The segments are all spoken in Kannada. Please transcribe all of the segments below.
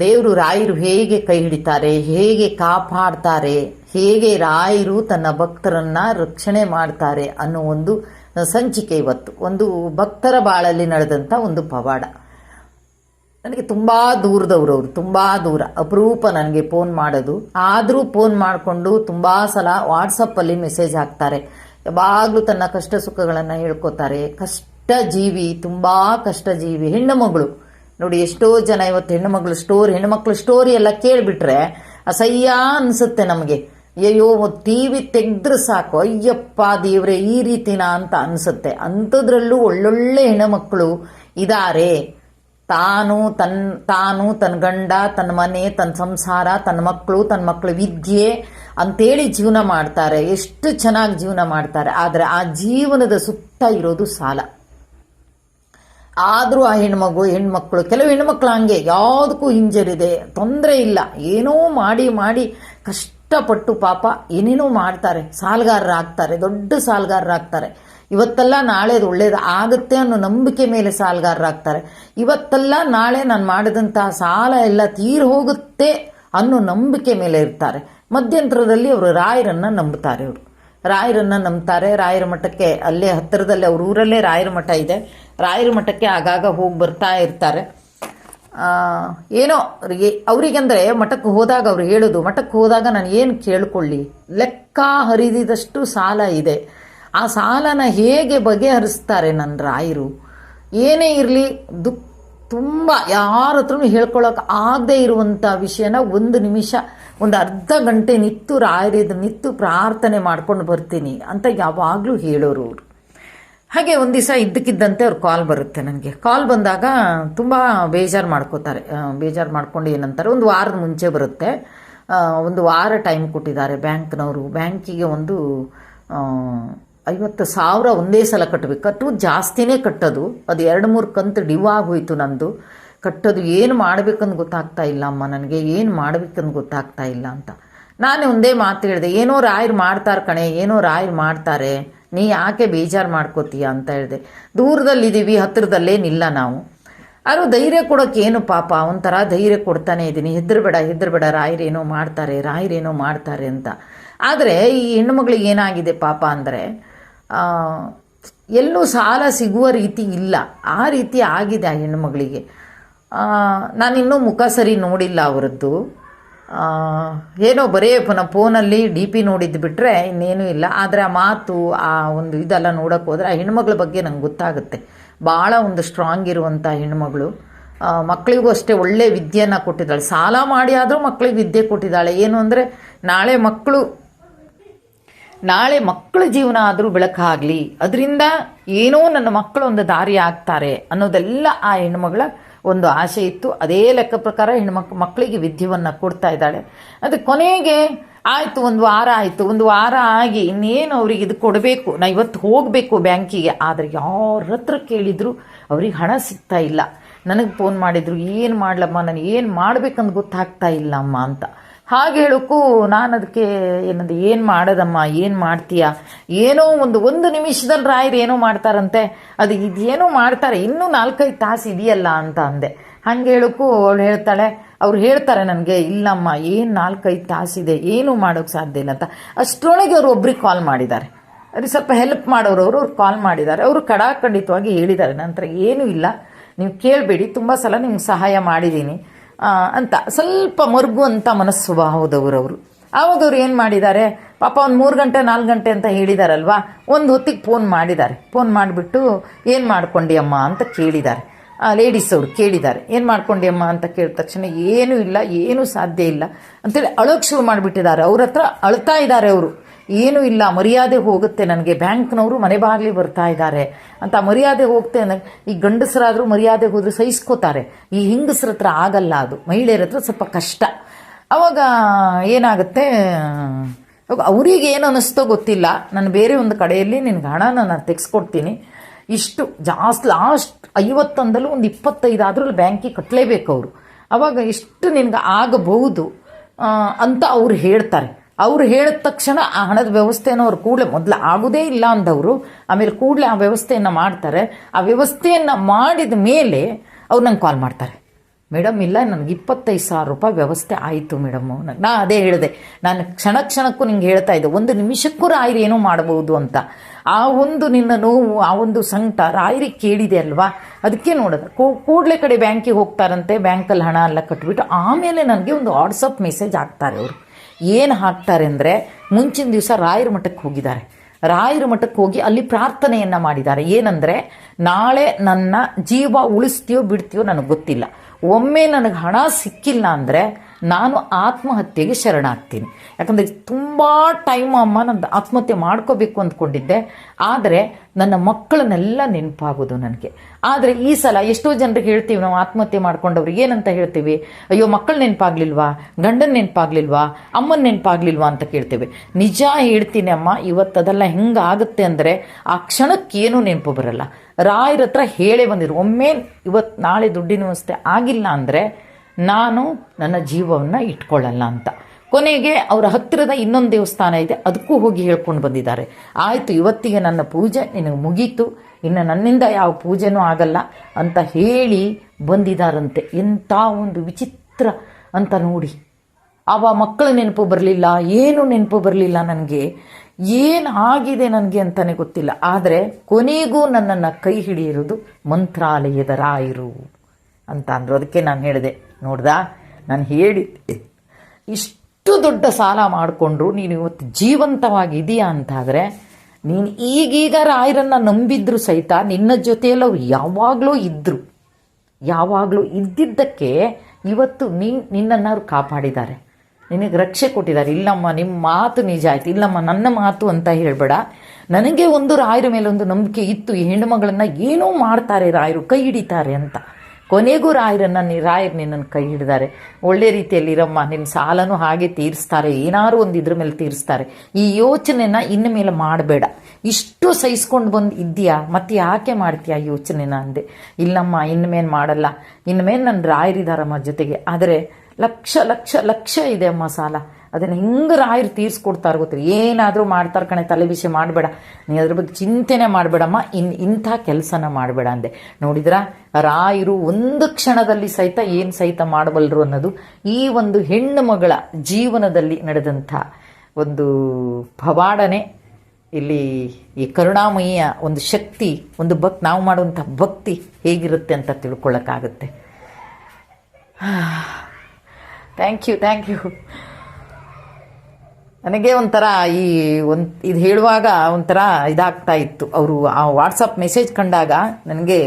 ದೇವರು ರಾಯರು ಹೇಗೆ ಕೈ ಹಿಡಿತಾರೆ, ಹೇಗೆ ಕಾಪಾಡ್ತಾರೆ, ಹೇಗೆ ರಾಯರು ತನ್ನ ಭಕ್ತರನ್ನ ರಕ್ಷಣೆ ಮಾಡ್ತಾರೆ ಅನ್ನೋ ಒಂದು ಸಂಚಿಕೆ ಇವತ್ತು. ಒಂದು ಭಕ್ತರ ಬಾಳಲ್ಲಿ ನಡೆದಂಥ ಒಂದು ಪವಾಡ. ನನಗೆ ತುಂಬ ದೂರದವರು ಅವರು, ತುಂಬ ದೂರ. ಅಪರೂಪ ನನಗೆ ಫೋನ್ ಮಾಡೋದು. ಆದರೂ ಫೋನ್ ಮಾಡಿಕೊಂಡು ತುಂಬ ಸಲ ವಾಟ್ಸಪ್ಪಲ್ಲಿ ಮೆಸೇಜ್ ಹಾಕ್ತಾರೆ. ಯಾವಾಗಲೂ ತನ್ನ ಕಷ್ಟ ಸುಖಗಳನ್ನು ಹೇಳ್ಕೊತಾರೆ. ಕಷ್ಟ ಜೀವಿ ತುಂಬ ಕಷ್ಟ ಜೀವಿ ಹೆಣ್ಣು ಮಗಳು. ನೋಡಿ, ಎಷ್ಟೋ ಜನ ಇವತ್ತು ಹೆಣ್ಣುಮಕ್ಳು ಸ್ಟೋರಿ ಹೆಣ್ಣುಮಕ್ಳು ಸ್ಟೋರಿ ಎಲ್ಲ ಕೇಳಿಬಿಟ್ರೆ ಅಸಹ್ಯ ಅನಿಸುತ್ತೆ ನಮಗೆ. ಅಯ್ಯೋ ಟಿ ವಿ ತೆಗೆದ್ರೆ ಸಾಕು. ಅಯ್ಯಪ್ಪ ದೇವ್ರೆ, ಈ ರೀತಿನ ಅಂತ ಅನಿಸುತ್ತೆ. ಅಂಥದ್ರಲ್ಲೂ ಒಳ್ಳೊಳ್ಳೆ ಹೆಣ್ಣುಮಕ್ಕಳು ಇದ್ದಾರೆ ತಾನು ತನ್, ತಾನು ತನ್ನ ಗಂಡ ತನ್ನ ಮನೆ ತನ್ನ ಸಂಸಾರ ತನ್ನ ಮಕ್ಕಳು ತನ್ನ ಮಕ್ಕಳು ವಿದ್ಯೆ ಅಂತೇಳಿ ಜೀವನ ಮಾಡ್ತಾರೆ. ಎಷ್ಟು ಚೆನ್ನಾಗಿ ಜೀವನ ಮಾಡ್ತಾರೆ. ಆದರೆ ಆ ಜೀವನದ ಸುತ್ತ ಇರೋದು ಸಾಲ. ಆದರೂ ಆ ಹೆಣ್ಮಗು, ಹೆಣ್ಮಕ್ಳು, ಕೆಲವು ಹೆಣ್ಮಕ್ಳು ಹಂಗೆ, ಯಾವುದಕ್ಕೂ ಹಿಂಜರಿದೆ, ತೊಂದರೆ ಇಲ್ಲ. ಏನೋ ಮಾಡಿ ಮಾಡಿ ಕಷ್ಟಪಟ್ಟು ಪಾಪ ಏನೇನೋ ಮಾಡ್ತಾರೆ, ಸಾಲಗಾರರಾಗ್ತಾರೆ, ದೊಡ್ಡ ಸಾಲಗಾರರಾಗ್ತಾರೆ. ಇವತ್ತೆಲ್ಲ ನಾಳೆದು ಒಳ್ಳೇದು ಆಗುತ್ತೆ ಅನ್ನೋ ನಂಬಿಕೆ ಮೇಲೆ ಸಾಲಗಾರರಾಗ್ತಾರೆ. ಇವತ್ತೆಲ್ಲ ನಾಳೆ ನಾನು ಮಾಡಿದಂತಹ ಸಾಲ ಎಲ್ಲ ತೀರ್ ಹೋಗುತ್ತೆ ಅನ್ನೋ ನಂಬಿಕೆ ಮೇಲೆ ಇರ್ತಾರೆ. ಮಧ್ಯಂತರದಲ್ಲಿ ಅವರು ರಾಯರನ್ನ ನಂಬುತ್ತಾರೆ ಅವರು ರಾಯರನ್ನ ನಂಬ್ತಾರೆ, ರಾಯರ ಮಠಕ್ಕೆ ಅಲ್ಲೇ ಹತ್ತಿರದಲ್ಲಿ ಅವ್ರ ಊರಲ್ಲೇ ರಾಯರ ಮಠ ಇದೆ. ರಾಯರ ಮಠಕ್ಕೆ ಆಗಾಗ ಹೋಗಿ ಬರ್ತಾ ಇರ್ತಾರೆ. ಏನೋ ಅವ್ರಿಗೆ, ಅವರಿಗೆಂದರೆ ಮಠಕ್ಕೆ ಹೋದಾಗ ಅವ್ರು ಹೇಳೋದು, ಮಠಕ್ಕೆ ಹೋದಾಗ ನಾನು ಏನು ಕೇಳ್ಕೊಳ್ಳಿ? ಲೆಕ್ಕ ಹರಿದಿದಷ್ಟು ಸಾಲ ಇದೆ. ಆ ಸಾಲನ ಹೇಗೆ ಬಗೆಹರಿಸ್ತಾರೆ ನನ್ನ ರಾಯರು? ಏನೇ ಇರಲಿ, ದುಃಖ ತುಂಬ, ಯಾರ ಹತ್ರನು ಹೇಳ್ಕೊಳ್ಳೋಕೆ ಆಗದೆ ಇರುವಂಥ ವಿಷಯನ ಒಂದು ನಿಮಿಷ, ಒಂದು ಅರ್ಧ ಗಂಟೆ ನಿತ್ತು ರಾಯರಿದ ನಿತ್ತು ಪ್ರಾರ್ಥನೆ ಮಾಡ್ಕೊಂಡು ಬರ್ತೀನಿ ಅಂತ ಯಾವಾಗಲೂ ಹೇಳೋರು ಅವರು. ಹಾಗೆ ಒಂದು ದಿವಸ ಇದ್ದಕ್ಕಿದ್ದಂತೆ ಅವ್ರು ಕಾಲ್ ಬರುತ್ತೆ ನನಗೆ. ಕಾಲ್ ಬಂದಾಗ ತುಂಬ ಬೇಜಾರು ಮಾಡ್ಕೋತಾರೆ. ಬೇಜಾರು ಮಾಡ್ಕೊಂಡು ಏನಂತಾರೆ? ಒಂದು ವಾರದ ಮುಂಚೆ ಬರುತ್ತೆ. ಒಂದು ವಾರ ಟೈಮ್ ಕೊಟ್ಟಿದ್ದಾರೆ ಬ್ಯಾಂಕ್ನವರು. ಬ್ಯಾಂಕಿಗೆ ಒಂದು ಐವತ್ತು ಸಾವಿರ ಒಂದೇ ಸಲ ಕಟ್ಟಬೇಕು ಕಟ್ಟು ಜಾಸ್ತಿನೇ ಕಟ್ಟೋದು. ಅದು ಎರಡು ಮೂರು ಕಂತು ಡಿವ್ ಆಗೋಯ್ತು ನಂದು. ಕಟ್ಟೋದು ಏನು ಮಾಡಬೇಕಂದು ಗೊತ್ತಾಗ್ತಾ ಇಲ್ಲ ಅಮ್ಮ ನನಗೆ. ಏನು ಮಾಡಬೇಕಂದು ಗೊತ್ತಾಗ್ತಾ ಇಲ್ಲ ಅಂತ. ನಾನೇ ಒಂದೇ ಮಾತು ಹೇಳಿದೆ, ಏನೋ ರಾಯರು ಮಾಡ್ತಾರೆ ಕಣೆ, ಏನೋ ರಾಯರು ಮಾಡ್ತಾರೆ. ನೀ ಯಾಕೆ ಬೇಜಾರು ಮಾಡ್ಕೋತೀಯ ಅಂತ ಹೇಳಿದೆ. ದೂರದಲ್ಲಿದ್ದೀವಿ, ಹತ್ತಿರದಲ್ಲೇನಿಲ್ಲ ನಾವು. ಆದರೂ ಧೈರ್ಯ ಕೊಡೋಕೆ ಏನು ಪಾಪ, ಒಂಥರ ಧೈರ್ಯ ಕೊಡ್ತಾನೆ ಇದ್ದೀನಿ. ಹೆದ್ರಬೇಡ ಹೆದ್ರಬೇಡ, ರಾಯರೇನೋ ಮಾಡ್ತಾರೆ ರಾಯರೇನೋ ಮಾಡ್ತಾರೆ ಅಂತ. ಆದರೆ ಈ ಹೆಣ್ಣುಮಗಳಿಗೆ ಏನಾಗಿದೆ ಪಾಪ ಅಂದರೆ ಎಲ್ಲೂ ಸಾಲ ಸಿಗುವ ರೀತಿ ಇಲ್ಲ. ಆ ರೀತಿ ಆಗಿದೆ ಆ ಹೆಣ್ಣುಮಗಳಿಗೆ ನಾನಿನ್ನೂ ಮುಖ ಸರಿ ನೋಡಿಲ್ಲ ಅವರದ್ದು. ಏನೋ ಬರೀ ಪುನಃ ಫೋನಲ್ಲಿ ಡಿ ಪಿ ನೋಡಿದ್ದು ಬಿಟ್ಟರೆ ಇನ್ನೇನೂ ಇಲ್ಲ. ಆದರೆ ಆ ಮಾತು, ಆ ಒಂದು ಇದೆಲ್ಲ ನೋಡೋಕ್ಕೆ ಹೋದರೆ ಆ ಹೆಣ್ಮಗಳ ಬಗ್ಗೆ ನಂಗೆ ಗೊತ್ತಾಗುತ್ತೆ. ಭಾಳ ಒಂದು ಸ್ಟ್ರಾಂಗ್ ಇರುವಂಥ ಹೆಣ್ಮಗಳು. ಮಕ್ಕಳಿಗೂ ಅಷ್ಟೇ ಒಳ್ಳೆ ವಿದ್ಯೆಯನ್ನು ಕೊಟ್ಟಿದ್ದಾಳೆ. ಸಾಲ ಮಾಡಿ ಆದರೂ ಮಕ್ಕಳಿಗೆ ವಿದ್ಯೆ ಕೊಟ್ಟಿದ್ದಾಳೆ. ಏನು ಅಂದರೆ ನಾಳೆ ಮಕ್ಕಳು ನಾಳೆ ಮಕ್ಕಳ ಜೀವನ ಆದರೂ ಬೆಳಕಾಗಲಿ. ಅದರಿಂದ ಏನೋ ನನ್ನ ಮಕ್ಕಳು ಒಂದು ದಾರಿ ಆಗ್ತಾರೆ ಅನ್ನೋದೆಲ್ಲ ಆ ಹೆಣ್ಮಗಳ ಒಂದು ಆಸೆ ಇತ್ತು. ಅದೇ ಲೆಕ್ಕ ಪ್ರಕಾರ ಹೆಣ್ಮಕ್ ಮಕ್ಕಳಿಗೆ ವಿದ್ಯೆಯನ್ನು ಕೊಡ್ತಾ ಇದ್ದಾಳೆ. ಅದು ಕೊನೆಗೆ ಆಯಿತು, ಒಂದು ವಾರ ಆಯಿತು. ಒಂದು ವಾರ ಆಗಿ ಇನ್ನೇನು ಅವ್ರಿಗೆ ಇದು ಕೊಡಬೇಕು? ನಾ ಇವತ್ತು ಹೋಗಬೇಕು ಬ್ಯಾಂಕಿಗೆ. ಆದರೆ ಯಾರ ಹತ್ರ ಕೇಳಿದ್ರು ಅವ್ರಿಗೆ ಹಣ ಸಿಗ್ತಾ ಇಲ್ಲ. ನನಗೆ ಫೋನ್ ಮಾಡಿದ್ರು, ಏನು ಮಾಡ್ಲಮ್ಮ? ನಾನು ಏನು ಮಾಡ್ಬೇಕಂತ ಗೊತ್ತಾಗ್ತಾ ಇಲ್ಲ ಅಮ್ಮ ಅಂತ. ಹಾಗೆ ಹೇಳೋಕ್ಕೂ ನಾನು ಅದಕ್ಕೆ ಏನದು, ಏನು ಮಾಡೋದಮ್ಮ, ಏನು ಮಾಡ್ತೀಯ? ಏನೋ ಒಂದು ಒಂದು ನಿಮಿಷದಲ್ಲಿ ರಾಯರು ಏನೋ ಮಾಡ್ತಾರಂತೆ. ಅದು ಇದೇನೋ ಮಾಡ್ತಾರೆ, ಇನ್ನೂ ನಾಲ್ಕೈದು ತಾಸು ಇದೆಯಲ್ಲ ಅಂತ ಅಂದೆ. ಹಂಗೆ ಹೇಳೋಕ್ಕೂ ಅವಳು ಹೇಳ್ತಾಳೆ, ಅವ್ರು ಹೇಳ್ತಾರೆ ನನಗೆ, ಇಲ್ಲಮ್ಮ, ಏನು ನಾಲ್ಕೈದು ತಾಸಿದೆ ಏನೂ ಮಾಡೋಕ್ಕೆ ಸಾಧ್ಯ ಇಲ್ಲ ಅಂತ. ಅಷ್ಟರೊಳಗೆ ಅವರು ಒಬ್ರಿಗೆ ಕಾಲ್ ಮಾಡಿದ್ದಾರೆ. ಅವ್ರಿಗೆ ಸ್ವಲ್ಪ ಹೆಲ್ಪ್ ಮಾಡೋರು ಅವರು, ಅವ್ರು ಕಾಲ್ ಮಾಡಿದ್ದಾರೆ. ಅವರು ಕಡಾಖಂಡಿತವಾಗಿ ಹೇಳಿದ್ದಾರೆ, ನಂತರ ಏನೂ ಇಲ್ಲ. ನೀವು ಕೇಳಬೇಡಿ, ತುಂಬ ಸಲ ನಿಮ್ಗೆ ಸಹಾಯ ಮಾಡಿದ್ದೀನಿ. ಅಂತ. ಸ್ವಲ್ಪ ಮರುಗುವಂಥ ಅವರು. ಆವಾಗ ಅವ್ರು ಏನು ಮಾಡಿದ್ದಾರೆ? ಪಾಪ ಒಂದು ಮೂರು ಗಂಟೆ, ನಾಲ್ಕು ಗಂಟೆ ಅಂತ ಹೇಳಿದಾರಲ್ವಾ? ಒಂದು ಹೊತ್ತಿಗೆ ಫೋನ್ ಮಾಡಿದ್ದಾರೆ. ಫೋನ್ ಮಾಡಿಬಿಟ್ಟು, ಏನು ಮಾಡ್ಕೊಂಡಿ ಅಮ್ಮ ಅಂತ ಕೇಳಿದ್ದಾರೆ. ಲೇಡೀಸ್ ಅವರು ಕೇಳಿದ್ದಾರೆ. ಏನು ಮಾಡ್ಕೊಂಡಿ ಅಮ್ಮ ಅಂತ ಕೇಳಿದ ತಕ್ಷಣ, ಏನೂ ಇಲ್ಲ, ಏನೂ ಸಾಧ್ಯ ಇಲ್ಲ. ಅಂತೇಳಿ ಅಳೋಕ್ಕೆ ಶುರು ಮಾಡಿಬಿಟ್ಟಿದ್ದಾರೆ. ಅವ್ರ ಹತ್ರ ಅಳ್ತಾ ಇದ್ದಾರೆ ಅವರು. ಏನೂ ಇಲ್ಲ, ಮರ್ಯಾದೆ ಹೋಗುತ್ತೆ ನನಗೆ. ಬ್ಯಾಂಕ್ನವರು ಮನೆ ಬಾಗಿಲಿ ಬರ್ತಾ ಇದ್ದಾರೆ ಅಂತ ಮರ್ಯಾದೆ ಹೋಗ್ತೆ ಅಂದ ಈ ಗಂಡಸರಾದರೂ ಮರ್ಯಾದೆ ಹೋದ್ರೆ ಸಹಿಸ್ಕೋತಾರೆ. ಈ ಹೆಂಗಸ್ರ ಹತ್ರ ಆಗಲ್ಲ ಅದು. ಮಹಿಳೆಯರ ಹತ್ರ ಸ್ವಲ್ಪ ಕಷ್ಟ. ಅವಾಗ ಏನಾಗುತ್ತೆ? ಅವ್ರಿಗೆ ಏನು ಅನ್ನಿಸ್ತೋ ಗೊತ್ತಿಲ್ಲ. ನಾನು ಬೇರೆ ಒಂದು ಕಡೆಯಲ್ಲಿ ನಿನಗೆ ಹಣ ನಾನು ತೆಗೆಸ್ಕೊಡ್ತೀನಿ. ಇಷ್ಟು ಜಾಸ್ತಿ ಲಾಸ್ಟ್ ಐವತ್ತೊಂದಲ್ಲೂ ಒಂದು ಇಪ್ಪತ್ತೈದು ಆದ್ರೂ ಬ್ಯಾಂಕಿಗೆ ಕಟ್ಟಲೇಬೇಕು ಅವರು. ಅವಾಗ ಇಷ್ಟು ನಿನಗೆ ಆಗಬಹುದು ಅಂತ ಅವ್ರು ಹೇಳ್ತಾರೆ. ಅವ್ರು ಹೇಳಿದ ತಕ್ಷಣ ಆ ಹಣದ ವ್ಯವಸ್ಥೆಯನ್ನು ಅವ್ರು ಕೂಡಲೇ ಮೊದಲು ಆಗೋದೇ ಇಲ್ಲ ಅಂದವರು. ಆಮೇಲೆ ಕೂಡಲೇ ಆ ವ್ಯವಸ್ಥೆಯನ್ನು ಮಾಡ್ತಾರೆ. ಆ ವ್ಯವಸ್ಥೆಯನ್ನು ಮಾಡಿದ ಮೇಲೆ ಅವ್ರು ನಂಗೆ ಕಾಲ್ ಮಾಡ್ತಾರೆ. ಮೇಡಮ್, ಇಲ್ಲ, ನನಗೆ ಇಪ್ಪತ್ತೈದು ಸಾವಿರ ರೂಪಾಯಿ ವ್ಯವಸ್ಥೆ ಆಯಿತು ಮೇಡಮ್ ನಾ ಅದೇ ಹೇಳಿದೆ. ನಾನು ಕ್ಷಣ ಕ್ಷಣಕ್ಕೂ ನಿಂಗೆ ಹೇಳ್ತಾ ಇದ್ದೆ, ಒಂದು ನಿಮಿಷಕ್ಕೂ ರಾಯರು ಏನೋ ಮಾಡಬಹುದು ಅಂತ. ಆ ಒಂದು ನಿನ್ನ ನೋವು, ಆ ಒಂದು ಸಂಕಟ ರಾಯರಿಗೆ ಕೇಳಿದೆ ಅಲ್ವಾ? ಅದಕ್ಕೆ ನೋಡೋದು ಕೂಡಲೇ ಕಡೆ ಬ್ಯಾಂಕಿಗೆ ಹೋಗ್ತಾರಂತೆ ಬ್ಯಾಂಕಲ್ಲಿ ಹಣ ಎಲ್ಲ ಕಟ್ಬಿಟ್ಟು ಆಮೇಲೆ ನನಗೆ ಒಂದು ವಾಟ್ಸಪ್ ಮೆಸೇಜ್ ಹಾಕ್ತಾರೆ ಅವರು. ಏನು ಹಾಕ್ತಾರೆ ಅಂದರೆ ಮುಂಚಿನ ದಿವಸ ರಾಯರ ಮಠಕ್ಕೆ ಹೋಗಿದ್ದಾರೆ. ರಾಯರ ಮಠಕ್ಕೆ ಹೋಗಿ ಅಲ್ಲಿ ಪ್ರಾರ್ಥನೆಯನ್ನು ಮಾಡಿದ್ದಾರೆ. ಏನಂದ್ರೆ ನಾಳೆ ನನ್ನ ಜೀವ ಉಳಿಸ್ತೀಯೋ ಬಿಡ್ತೀಯೋ ನನಗೆ ಗೊತ್ತಿಲ್ಲ. ಒಮ್ಮೆ ನನಗೆ ಹಣ ಸಿಕ್ಕಿಲ್ಲ ಅಂದರೆ ನಾನು ಆತ್ಮಹತ್ಯೆಗೆ ಶರಣಾಗ್ತೀನಿ. ಯಾಕಂದರೆ ತುಂಬ ಟೈಮ್ ಅಮ್ಮ ನಾನು ಆತ್ಮಹತ್ಯೆ ಮಾಡ್ಕೋಬೇಕು ಅಂದ್ಕೊಂಡಿದ್ದೆ. ಆದರೆ ನನ್ನ ಮಕ್ಕಳನ್ನೆಲ್ಲ ನೆನಪಾಗೋದು ನನಗೆ. ಆದರೆ ಈ ಸಲ ಎಷ್ಟೋ ಜನರಿಗೆ ಹೇಳ್ತೀವಿ ನಾವು ಆತ್ಮಹತ್ಯೆ ಮಾಡ್ಕೊಂಡವ್ರು, ಏನಂತ ಹೇಳ್ತೀವಿ? ಅಯ್ಯೋ, ಮಕ್ಕಳು ನೆನಪಾಗ್ಲಿಲ್ವಾ? ಗಂಡನ ನೆನಪಾಗ್ಲಿಲ್ವಾ? ಅಮ್ಮನ ನೆನಪಾಗ್ಲಿಲ್ವಾ ಅಂತ ಕೇಳ್ತೇವೆ. ನಿಜ ಹೇಳ್ತೀನಿ ಅಮ್ಮ ಇವತ್ತು ಅದೆಲ್ಲ ಹೆಂಗಾಗುತ್ತೆ ಅಂದರೆ ಆ ಕ್ಷಣಕ್ಕೇನು ನೆನಪು ಬರಲ್ಲ. ರಾಯರ ಹತ್ರ ಹೇಳೇ ಬಂದಿರು ಒಮ್ಮೆ ಇವತ್ತು ನಾಳೆ ದುಡ್ಡಿನ ವ್ಯವಸ್ಥೆ ಆಗಿಲ್ಲ ಅಂದರೆ ನಾನು ನನ್ನ ಜೀವವನ್ನು ಇಟ್ಕೊಳ್ಳಲ್ಲ ಅಂತ. ಕೊನೆಗೆ ಅವರ ಹತ್ತಿರದ ಇನ್ನೊಂದು ದೇವಸ್ಥಾನ ಇದೆ, ಅದಕ್ಕೂ ಹೋಗಿ ಹೇಳ್ಕೊಂಡು ಬಂದಿದ್ದಾರೆ. ಆಯಿತು, ಇವತ್ತಿಗೆ ನನ್ನ ಪೂಜೆ ನಿನಗೆ ಮುಗೀತು. ಇನ್ನು ನನ್ನಿಂದ ಯಾವ ಪೂಜೆನೂ ಆಗಲ್ಲ ಅಂತ ಹೇಳಿ ಬಂದಿದ್ದಾರಂತೆ ಎಂಥ ಒಂದು ವಿಚಿತ್ರ ಅಂತ ನೋಡಿ. ಆವ ಮಕ್ಕಳ ನೆನಪು ಬರಲಿಲ್ಲ, ಏನು ನೆನಪು ಬರಲಿಲ್ಲ ನನಗೆ, ಏನು ಆಗಿದೆ ನನಗೆ ಅಂತಲೇ ಗೊತ್ತಿಲ್ಲ. ಆದರೆ ಕೊನೆಗೂ ನನ್ನನ್ನು ಕೈ ಹಿಡಿಯಿರೋದು ಮಂತ್ರಾಲಯದ ರಾಯರು ಅಂತ ಅಂದರು. ಅದಕ್ಕೆ ನಾನು ಹೇಳಿದೆ, ನೋಡ್ದಾ? ನಾನು ಹೇಳಿದ್ದೆ, ಇಷ್ಟು ದೊಡ್ಡ ಸಾಲ ಮಾಡಿಕೊಂಡ್ರು, ನೀನು ಇವತ್ತು ಜೀವಂತವಾಗಿದೆಯಾ ಅಂತಾದರೆ, ನೀನು ಈಗೀಗ ರಾಯರನ್ನ ನಂಬಿದ್ರು ಸಹಿತ ನಿನ್ನ ಜೊತೆಯಲ್ಲಿ ಅವ್ರು ಯಾವಾಗಲೂ ಇದ್ದರು ಯಾವಾಗಲೂ ಇದ್ದಿದ್ದಕ್ಕೆ ಇವತ್ತು ನೀ ನಿನ್ನನ್ನು ಅವ್ರು ಕಾಪಾಡಿದ್ದಾರೆ. ನಿನಗೆ ರಕ್ಷೆ ಕೊಟ್ಟಿದ್ದಾರೆ. ಇಲ್ಲಮ್ಮ ನಿಮ್ಮ ಮಾತು ನಿಜ ಆಯ್ತು. ಇಲ್ಲಮ್ಮ, ನನ್ನ ಮಾತು ಅಂತ ಹೇಳಬೇಡ. ನನಗೆ ಒಂದು ರಾಯರ ಮೇಲೆ ಒಂದು ನಂಬಿಕೆ ಇತ್ತು. ಈ ಹೆಣ್ಣುಮಗಳನ್ನ ಏನೋ ಮಾಡ್ತಾರೆ ರಾಯರು, ಕೈ ಹಿಡಿತಾರೆ ಅಂತ. ಕೊನೆಗೂ ರಾಯರನ್ನ ನೀ, ರಾಯರು ನಿನ್ನನ್ನು ಕೈ ಹಿಡಿದಾರೆ. ಒಳ್ಳೆ ರೀತಿಯಲ್ಲಿ ಇರಮ್ಮ ನಿನ್ನ ಸಾಲನೂ ಹಾಗೆ ತೀರಿಸ್ತಾರೆ. ಏನಾದ್ರು ಒಂದು ಇದ್ರ ಮೇಲೆ ತೀರಿಸ್ತಾರೆ. ಈ ಯೋಚನೆನ ಇನ್ನು ಮೇಲೆ ಮಾಡಬೇಡ. ಇಷ್ಟು ಸಹಿಸ್ಕೊಂಡು ಬಂದು ಇದೆಯಾ ಮತ್ತೆ ಯಾಕೆ ಮಾಡ್ತೀಯಾ ಯೋಚನೆನ ಅಂದೆ. ಇಲ್ಲಮ್ಮ ಇನ್ಮೇಲೆ ಮಾಡಲ್ಲ. ಇನ್ಮೇಲೆ ನನ್ನ ರಾಯರಿದಾರಮ್ಮ ಜೊತೆಗೆ. ಆದರೆ ಲಕ್ಷ ಲಕ್ಷ ಲಕ್ಷ ಇದೆ ಅಮ್ಮ ಸಾಲ. ಅದನ್ನು ಹೆಂಗೆ ರಾಯರು ತೀರಿಸ್ಕೊಡ್ತಾರೆ ಗೊತ್ತಿಲ್ಲ ಏನಾದರೂ ಮಾಡ್ತಾರೆ ಕಣೆ, ತಲೆ ಬಿಸಿ ಮಾಡಬೇಡ. ನೀ ಅದ್ರ ಬಗ್ಗೆ ಚಿಂತೆನೆ ಮಾಡಬೇಡಮ್ಮ. ಇನ್, ಇಂಥ ಕೆಲಸನ ಮಾಡಬೇಡ ಅಂದೆ. ನೋಡಿದ್ರ? ರಾಯರು ಒಂದು ಕ್ಷಣದಲ್ಲಿ ಸಹಿತ ಏನು ಸಹಿತ ಮಾಡಬಲ್ಲರು ಅನ್ನೋದು ಈ ಒಂದು ಹೆಣ್ಣು ಮಗಳ ಜೀವನದಲ್ಲಿ ನಡೆದಂಥ ಒಂದು ಪವಾಡನೆ. ಇಲ್ಲಿ ಈ ಕರುಣಾಮಯಿಯ ಒಂದು ಶಕ್ತಿ, ಒಂದು ಭಕ್ತಿ ನಾವು ಮಾಡುವಂಥ ಭಕ್ತಿ ಹೇಗಿರುತ್ತೆ ಅಂತ ತಿಳ್ಕೊಳ್ಳೋಕ್ಕಾಗುತ್ತೆ ಥ್ಯಾಂಕ್ ಯು ಥ್ಯಾಂಕ್ ಯು ನನಗೆ ಒಂಥರ ಈ ಒಂದು ಇದು ಹೇಳುವಾಗ ಒಂಥರ ಇದಾಗ್ತಾ ಇತ್ತು. ಅವರು ಆ ವಾಟ್ಸಪ್ ಮೆಸೇಜ್ ಕಂಡಾಗ ನನಗೆ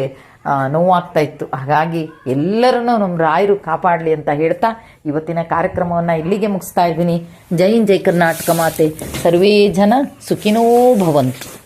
ನೋವಾಗ್ತಾ ಇತ್ತು. ಹಾಗಾಗಿ ಎಲ್ಲರನ್ನೂ ನಮ್ಮ ರಾಯರು ಕಾಪಾಡಲಿ ಅಂತ ಹೇಳ್ತಾ ಇವತ್ತಿನ ಕಾರ್ಯಕ್ರಮವನ್ನು ಇಲ್ಲಿಗೆ ಮುಗಿಸ್ತಾ ಇದ್ದೀನಿ. ಜೈನ್ ಜೈ ಕರ್ನಾಟಕ ಮಾತೆ. ಸರ್ವೇ ಜನ ಸುಖಿನೋ ಭವಂತು.